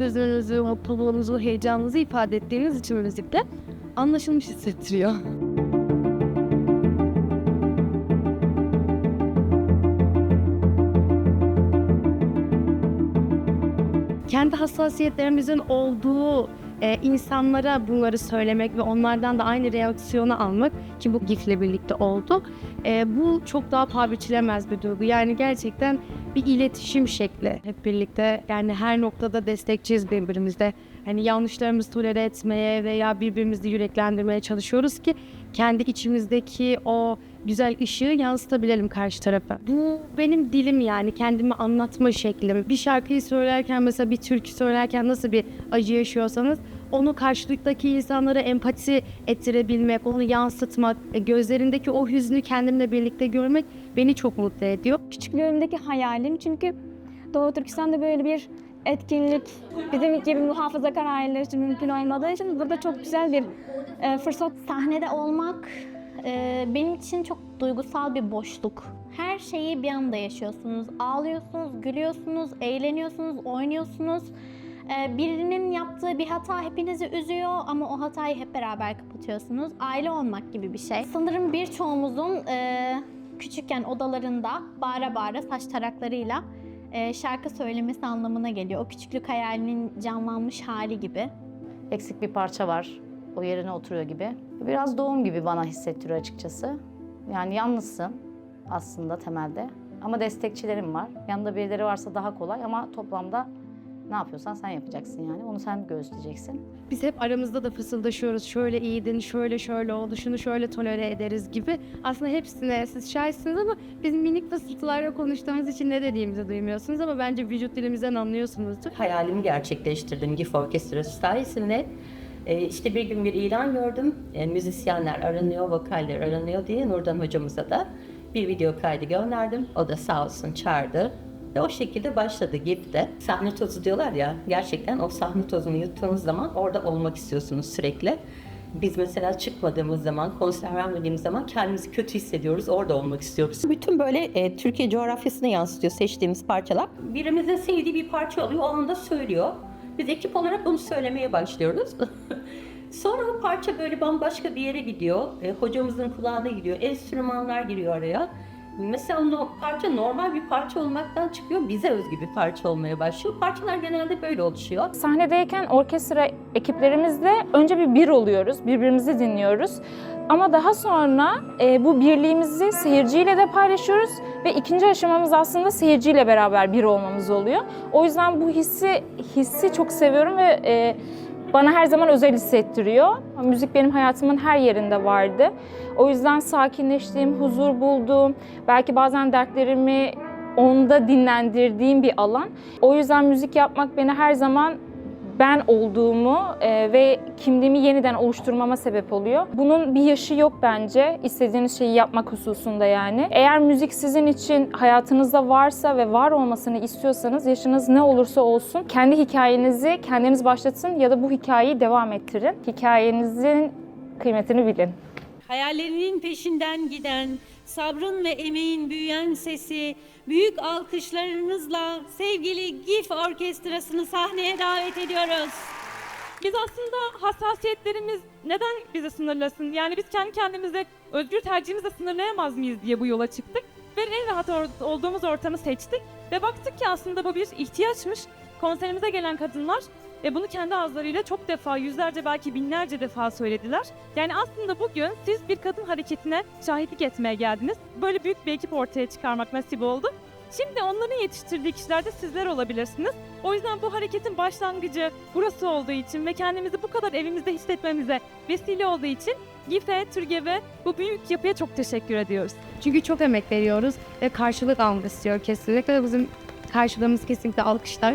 hüznünüzü, mutluluğunuzu, heyecanınızı ifade ettiğiniz için müzikte anlaşılmış hissettiriyor. kendi hassasiyetlerimizin olduğu e, insanlara bunları söylemek ve onlardan da aynı reaksiyonu almak ki bu GIF'le birlikte oldu. E, bu çok daha paha biçilemez bir duygu. Yani gerçekten bir iletişim şekli hep birlikte. Yani her noktada destekçiyiz birbirimizde. Hani yanlışlarımızı tolere etmeye veya birbirimizi yüreklendirmeye çalışıyoruz ki kendi içimizdeki o güzel ışığı yansıtabilelim karşı tarafa. Bu benim dilim yani kendimi anlatma şeklim. Bir şarkıyı söylerken mesela bir türkü söylerken nasıl bir acı yaşıyorsanız onu karşılıktaki insanlara empati ettirebilmek, onu yansıtmak, e, gözlerindeki o hüznü kendimle birlikte görmek beni çok mutlu ediyor. küçüklüğümdeki hayalim çünkü Doğu Türkistan'da böyle bir etkinlik bizim gibi muhafazakar aileler için mümkün olmadığı için burada çok güzel bir e, fırsat. Sahnede olmak e, benim için çok duygusal bir boşluk. Her şeyi bir anda yaşıyorsunuz. Ağlıyorsunuz, gülüyorsunuz, eğleniyorsunuz, oynuyorsunuz. E, birinin yaptığı bir hata hepinizi üzüyor ama o hatayı hep beraber kapatıyorsunuz. Aile olmak gibi bir şey. Sanırım birçoğumuzun e, küçükken odalarında bağıra bağıra saç taraklarıyla e, şarkı söylemesi anlamına geliyor. O küçüklük hayalinin canlanmış hali gibi. eksik bir parça var. O yerine oturuyor gibi. Biraz doğum gibi bana hissettiriyor açıkçası. Yani yalnızsın aslında temelde. Ama destekçilerim var. Yanında birileri varsa daha kolay ama toplamda ne yapıyorsan sen yapacaksın yani. Onu sen göğüsleyeceksin. Biz hep aramızda da fısıldaşıyoruz. Şöyle iyiydin, şöyle şöyle oldu, şunu şöyle tolere ederiz gibi. Aslında hepsine siz şahitsiniz ama biz minik fısıltılarla konuştuğumuz için ne dediğimizi duymuyorsunuz ama bence vücut dilimizden anlıyorsunuzdur. hayalimi gerçekleştirdim GIF Orkestrası sayesinde. Ee, işte bir gün bir ilan gördüm. Ee, müzisyenler aranıyor, vokaller aranıyor diye Nurdan hocamıza da bir video kaydı gönderdim. O da sağ olsun çağırdı. Ve o şekilde başladı GIF'te. Sahne tozu diyorlar ya, gerçekten o sahne tozunu yuttuğunuz zaman orada olmak istiyorsunuz sürekli. Biz mesela çıkmadığımız zaman, konser vermediğimiz zaman kendimizi kötü hissediyoruz, orada olmak istiyoruz. Bütün böyle e, Türkiye coğrafyasını yansıtıyor seçtiğimiz parçalar. Birimizin sevdiği bir parça oluyor, o anda söylüyor. Biz ekip olarak bunu söylemeye başlıyoruz. Sonra parça böyle bambaşka bir yere gidiyor. E, hocamızın kulağına gidiyor. Enstrümanlar giriyor araya. Mesela o parça normal bir parça olmaktan çıkıyor. Bize özgü bir parça olmaya başlıyor. Parçalar genelde böyle oluşuyor. Sahnedeyken orkestra ekiplerimizle önce bir bir oluyoruz, birbirimizi dinliyoruz. Ama daha sonra e, bu birliğimizi seyirciyle de paylaşıyoruz ve ikinci aşamamız aslında seyirciyle beraber bir olmamız oluyor. O yüzden bu hissi hissi çok seviyorum ve e, bana her zaman özel hissettiriyor. Müzik benim hayatımın her yerinde vardı. O yüzden sakinleştiğim, huzur bulduğum, belki bazen dertlerimi onda dinlendirdiğim bir alan. O yüzden müzik yapmak beni her zaman ben olduğumu e, ve kimliğimi yeniden oluşturmama sebep oluyor. Bunun bir yaşı yok bence. İstediğiniz şeyi yapmak hususunda yani. Eğer müzik sizin için hayatınızda varsa ve var olmasını istiyorsanız yaşınız ne olursa olsun kendi hikayenizi kendiniz başlatın ya da bu hikayeyi devam ettirin. Hikayenizin kıymetini bilin. Hayallerinin peşinden giden, sabrın ve emeğin büyüyen sesi, büyük alkışlarınızla sevgili GIF Orkestrası'nı sahneye davet ediyoruz. Biz aslında hassasiyetlerimiz neden bizi sınırlasın? Yani biz kendi kendimize özgür tercihimizle sınırlayamaz mıyız diye bu yola çıktık. Ve en rahat olduğumuz ortamı seçtik. Ve baktık ki aslında bu bir ihtiyaçmış. Konserimize gelen kadınlar ve bunu kendi ağızlarıyla çok defa, yüzlerce belki binlerce defa söylediler. Yani aslında bugün siz bir kadın hareketine şahitlik etmeye geldiniz. Böyle büyük bir ekip ortaya çıkarmak nasip oldu. Şimdi onların yetiştirdiği kişiler de sizler olabilirsiniz. O yüzden bu hareketin başlangıcı burası olduğu için ve kendimizi bu kadar evimizde hissetmemize vesile olduğu için GİF'e, TÜRGEV'e bu büyük yapıya çok teşekkür ediyoruz. Çünkü çok emek veriyoruz ve karşılık almak istiyor kesinlikle. Bizim karşılığımız kesinlikle alkışlar.